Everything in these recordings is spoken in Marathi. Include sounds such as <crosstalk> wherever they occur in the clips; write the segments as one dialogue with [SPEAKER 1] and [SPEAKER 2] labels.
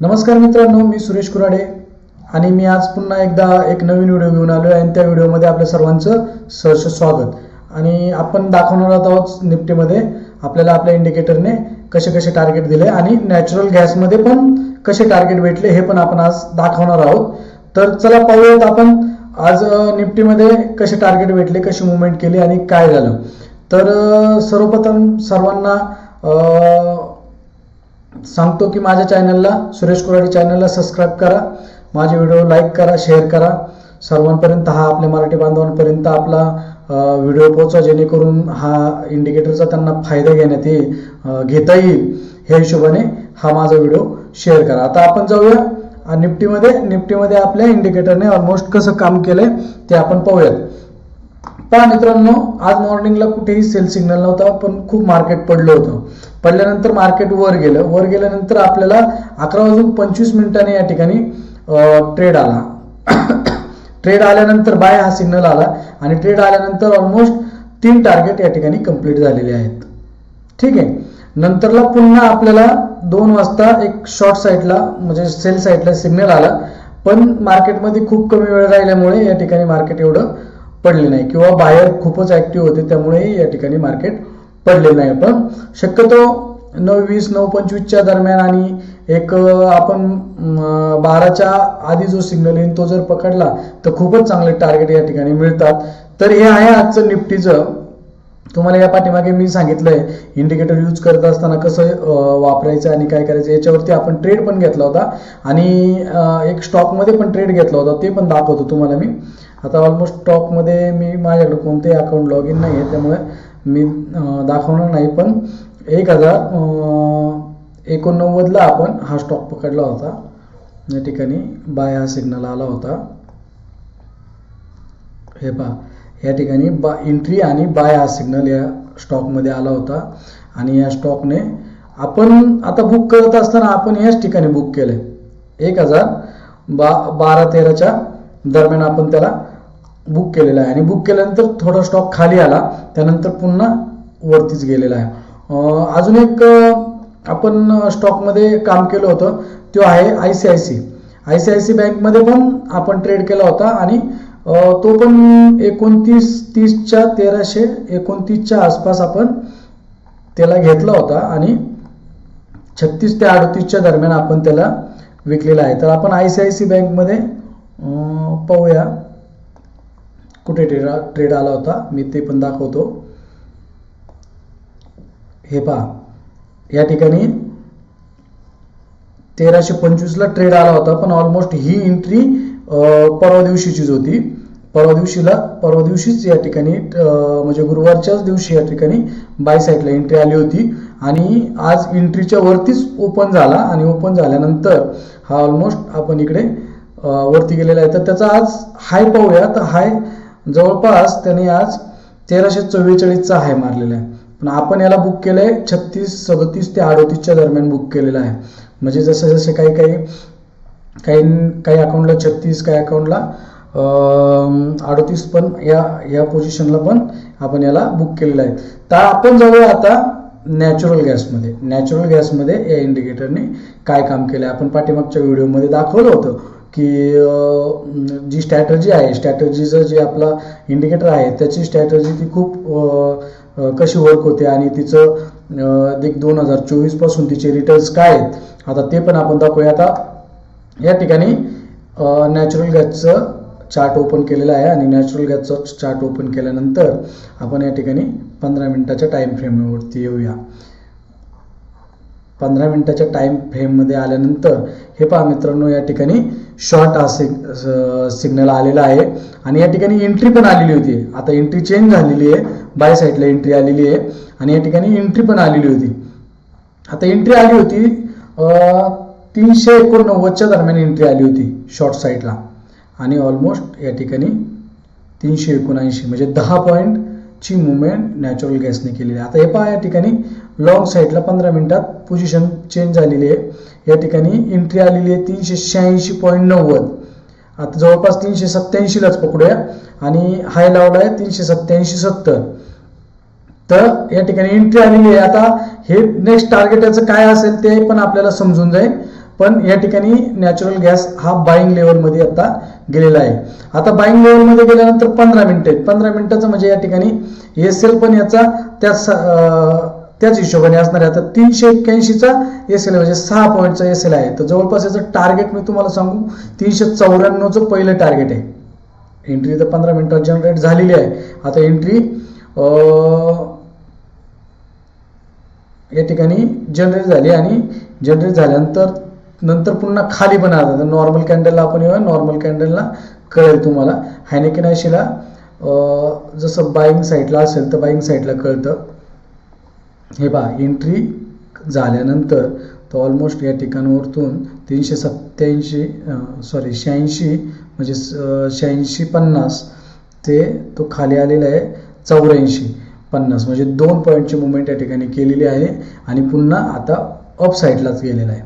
[SPEAKER 1] नमस्कार मित्रांनो मी सुरेश कुराडे आणि मी आज पुन्हा एकदा एक नवीन व्हिडिओ घेऊन आलो आहे आणि त्या व्हिडिओमध्ये आपल्या सर्वांचं सहर्ष स्वागत. आणि आपण दाखवणार आहोत निफ्टीमध्ये आपल्याला आपल्या इंडिकेटरने कसे कसे टार्गेट दिले आणि नॅचरल गॅसमध्ये पण कसे टार्गेट भेटले हे पण आपण आज दाखवणार आहोत. तर चला पाहूयात आपण आज निफ्टीमध्ये कसे टार्गेट भेटले कशी मुवमेंट केली आणि काय झालं. तर सर्वप्रथम सर्वांना सांगतो की माझ्या चॅनलला सुरेश कुराडी चॅनलला सबस्क्राईब करा. माझे व्हिडिओ लाईक करा शेअर करा. सर्वांपर्यंत हा आपल्या मराठी बांधवांपर्यंत आपला व्हिडिओ पोहोचा जेणेकरून हा इंडिकेटरचा त्यांना फायदा घेण्यात येईल घेता येईल. ह्या हिशोबाने हा माझा व्हिडिओ शेअर करा. आता आपण जाऊया निफ्टीमध्ये. निफ्टीमध्ये आपल्या इंडिकेटरने ऑलमोस्ट कसं काम केलंय ते आपण पाहूयात. पहा मित्रांनो आज मॉर्निंगला कुठेही सेल सिग्नल नव्हता पण खूप मार्केट पडलं होतं. पडल्यानंतर मार्केट वर गेलं. वर गेल्यानंतर आपल्याला अकरा वाजून पंचवीस मिनिटाने या ठिकाणी ट्रेड आला. <coughs> ट्रेड आल्यानंतर बाय हा सिग्नल आला आणि ट्रेड आल्यानंतर ऑलमोस्ट तीन टार्गेट या ठिकाणी कंप्लीट झालेले आहेत. ठीक आहे? नंतरला पुन्हा आपल्याला दोन वाजता एक शॉर्ट साईडला म्हणजे सेल साईडला सिग्नल आला. पण मार्केटमध्ये खूप कमी वेळ राहिल्यामुळे या ठिकाणी मार्केट एवढं पडले नाही किंवा बाहेर खूपच ऍक्टिव्ह होते त्यामुळे या ठिकाणी मार्केट पडले नाही पण शक्यतो नऊ वीस नऊ पंचवीसच्या दरम्यान आणि एक आपण बाराच्या आधी जो सिग्नल येईल तो जर पकडला तर खूपच चांगले टार्गेट या ठिकाणी मिळतात. तर हे आहे आजचं निफ्टीचं. तुम्हाला या पाठीमागे मी सांगितलंय इंडिकेटर यूज करत असताना कसं वापरायचं आणि काय करायचं याच्यावरती आपण ट्रेड पण घेतला होता. आणि एक स्टॉकमध्ये पण ट्रेड घेतला होता ते पण दाखवतो तुम्हाला मी. आता ऑलमोस्ट स्टॉकमध्ये मी माझ्याकडे कोणतेही अकाउंट लॉग इन नाही आहे त्यामुळे मी दाखवणार नाही. पण एक हजार एकोणनव्वदला आपण हा स्टॉक पकडला होता. या ठिकाणी बाय हा सिग्नल आला होता. हे पहा या ठिकाणी बा एंट्री आणि बाय हा सिग्नल या स्टॉकमध्ये आला होता. आणि या स्टॉकने आपण आता बुक करत असताना आपण याच ठिकाणी बुक केलंय. एक हजार बा बारा तेराच्या दरम्यान आपण त्याला बुक केलेला आहे. आणि बुक केल्यानंतर थोडा स्टॉक खाली आला. त्यानंतर पुन्हा वरतीच गेलेला आहे. अजून एक आपण स्टॉकमध्ये काम केलं होतं. तो आहे I C I C I C I C बँकमध्ये पण आपण ट्रेड केला होता. आणि तो पण एकोणतीस तीसच्या तेराशे एकोणतीसच्या आसपास आपण त्याला घेतला होता. आणि छत्तीस ते अडतीसच्या दरम्यान आपण त्याला विकलेला आहे. तर आपण आय सी आय सी बँकमध्ये पाहूया. कुठे ट्रेड ट्रेड आला होता मी ते पण दाखवतो. हे पहा या ठिकाणी तेराशे पंचवीसला ट्रेड आला होता पण ऑलमोस्ट ही एंट्री परवा दिवशीचीच होती. परवा दिवशीला परवा दिवशीच या ठिकाणी म्हणजे गुरुवारच्याच दिवशी या ठिकाणी बाय साईडला एंट्री आली होती. आणि आज एंट्रीच्या वरतीच ओपन झाला आणि ओपन झाल्यानंतर हा ऑलमोस्ट आपण इकडे वरती गेलेला आहे. तर त्याचा आज हाय पाहूया. तर हाय जवळपास त्याने आज तेराशे चव्वेचाळीसचा हाय मारलेला आहे. पण आपण याला बुक केलंय छत्तीस सदतीस ते अडोतीसच्या दरम्यान बुक केलेलं आहे. म्हणजे जसे जसे काही काही काही काही अकाउंटला छत्तीस काही अकाउंटला अडतीस पण या या पोझिशनला पण आपण याला बुक केलेलं आहे. तर आपण जाऊया आता नॅचरल गॅसमध्ये नॅचरल गॅसमध्ये या इंडिकेटरने काय काम केलं आहे आपण पाठीमागच्या व्हिडिओमध्ये दाखवलं होतं. की जी स्ट्रॅटर्जी आहे स्ट्रॅटर्जीचं जे आपला इंडिकेटर आहे त्याची स्ट्रॅटर्जी ती खूप कशी वर्क होते आणि तिचं एक दोन हजार चोवीसपासून तिचे रिटर्न्स काय आहेत आता ते पण आपण दाखवूया. आता या ठिकाणी नॅचरल गॅसचं चार्ट ओपन केलेलं आहे आणि नॅचरल गॅसचं चार्ट ओपन केल्यानंतर आपण या ठिकाणी पंधरा मिनिटाच्या टाईम फ्रेमवरती येऊया. पंधरा मिनिटाच्या टाईम फ्रेममध्ये आल्यानंतर हे पहा मित्रांनो या ठिकाणी शॉर्ट हा सिग सिग्नल आलेला आहे. आणि या ठिकाणी एंट्री पण आलेली होती. आता एंट्री चेंज झालेली आहे. बाय साईडला एंट्री आलेली आहे. आणि या ठिकाणी एंट्री पण आलेली होती. आता एंट्री आली होती तीनशे एकोणनव्वदच्या दरम्यान एंट्री आली होती शॉर्ट साईडला आणि ऑलमोस्ट या ठिकाणी तीनशे एकोणऐंशी म्हणजे दहा पॉईंटची मुवमेंट नॅचरल गॅसने केलेली आहे. आता हे पहा या ठिकाणी लॉंग साईडला पंधरा मिनिटात पोझिशन चेंज झालेली आहे. या ठिकाणी एंट्री आलेली आहे तीनशे शहाऐंशी पॉईंट नव्वद. आता जवळपास तीनशे सत्त्याऐंशीलाच पकडूया. आणि हाय लावला आहे तीनशे सत्त्याऐंशी सत्तर. तर या ठिकाणी एंट्री आलेली आहे. आता हे नेक्स्ट टार्गेटाचं काय असेल ते पण आपल्याला समजून जाईल. पण या ठिकाणी नॅचरल गॅस हा बाईंग लेवलमध्ये आता गेलेला आहे. आता बाईंग लेवलमध्ये गेल्यानंतर पंधरा मिनिटं आहेत. पंधरा मिनिटाचं म्हणजे या ठिकाणी एस एल पण याचा त्या त्याच हिशोबाने असणार आहे. आता तीनशे एक्क्याऐंशीचा एस एल म्हणजे सहा पॉईंटचा एस एल आहे. तर जवळपास याचं टार्गेट मी तुम्हाला सांगू तीनशे चौऱ्याण्णवचं पहिलं टार्गेट आहे. एंट्री तर पंधरा मिनिटात जनरेट झालेली आहे. आता एंट्री या ठिकाणी जनरेट झाली आणि जनरेट झाल्यानंतर नंतर पुन्हा खाली पण आलं नॉर्मल कॅन्डलला आपण येऊया. नॉर्मल कॅन्डलला कळेल तुम्हाला. हायनेकेन जसं बाईंग साईडला असेल तर बाईंग साईडला कळतं. हे पहा एंट्री झाल्यानंतर तो ऑलमोस्ट या ठिकाणावरतून तीनशे सत्याऐंशी सॉरी शहाऐंशी म्हणजे शहाऐंशी पन्नास ते तो खाली आलेला आहे चौऱ्याऐंशी पन्नास. म्हणजे दोन पॉईंटची मुवमेंट या ठिकाणी केलेली आहे आणि पुन्हा आता अप साईडलाच गेलेला आहे.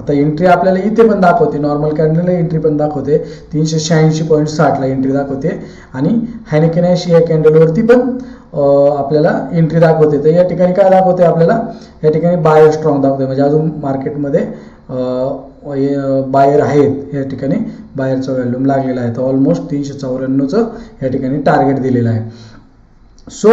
[SPEAKER 1] आता एंट्री आपल्याला इथे पण दाखवते. नॉर्मल कॅन्डलला एंट्री पण दाखवते. तीनशे शहाऐंशी पॉईंट साठला एंट्री दाखवते. आणि हायनेकेन ऐंशी या कॅन्डलवरती पण आपल्याला एंट्री दाखवते. तर या ठिकाणी काय दाखवते आपल्याला? या ठिकाणी बायर स्ट्रॉंग दाखवते. म्हणजे अजून मार्केटमध्ये बायर आहेत. या ठिकाणी बायरचा व्हॅल्यूम लागलेला आहे. तर ऑलमोस्ट तीनशे चौऱ्याण्णवचं या ठिकाणी टार्गेट दिलेलं आहे. सो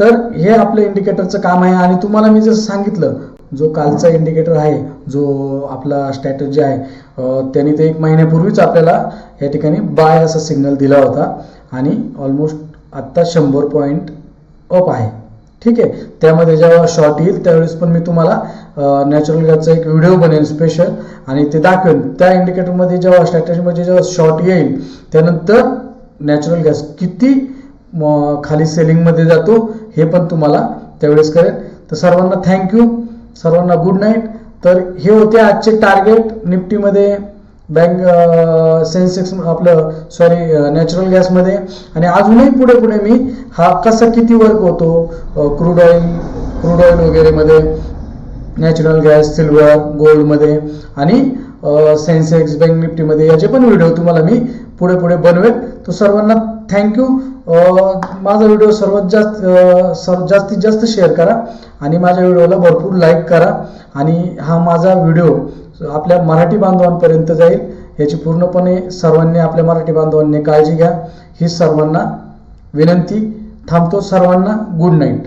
[SPEAKER 1] तर हे आपलं इंडिकेटरचं काम आहे. आणि तुम्हाला मी जसं सांगितलं जो कालचा इंडिकेटर आहे जो आपला स्ट्रॅटजी आहे त्याने ते एक महिन्यापूर्वीच आपल्याला या ठिकाणी बाय असा सिग्नल दिला होता. आणि ऑलमोस्ट आत्ता शंभर पॉईंट अप आहे. ठीक आहे? त्यामध्ये जेव्हा शॉर्ट येईल त्यावेळेस पण मी तुम्हाला नॅचरल गॅसचा एक व्हिडिओ बनेल स्पेशल आणि ते दाखवेन. त्या इंडिकेटरमध्ये जेव्हा स्ट्रॅटजीमध्ये जेव्हा शॉर्ट येईल त्यानंतर नॅचरल गॅस किती खाली सेलिंगमध्ये जातो हे पण तुम्हाला त्यावेळेस कळेल. तर सर्वांना थँक्यू सर्वांना गुड नाईट तर हे होते आजचे टार्गेट निफ्टीमध्ये बँक सेन्सेक्स आपलं सॉरी नॅचरल गॅसमध्ये आणि अजूनही पुढे पुढे मी हा कसा किती वर्क होतो क्रूड ऑइल क्रूड ऑइल वगैरेमध्ये नॅचरल गॅस सिल्वर गोल्डमध्ये आणि सेन्सेक्स बँक निफ्टीमध्ये याचे पण व्हिडिओ तुम्हाला मी पुढे पुढे बनवेल. तो सर्वांना थँक्यू माझा व्हिडिओ सर्वात जास्त सर्व जास्तीत जास्त शेअर करा आणि माझ्या व्हिडिओला भरपूर लाईक करा आणि हा माझा व्हिडिओ आपल्या मराठी बांधवांपर्यंत जाईल. याची पूर्णपणे सर्वांनी आपल्या मराठी बांधवांनी काळजी घ्या. ही सर्वांना विनंती. थांबतो सर्वांना. Good night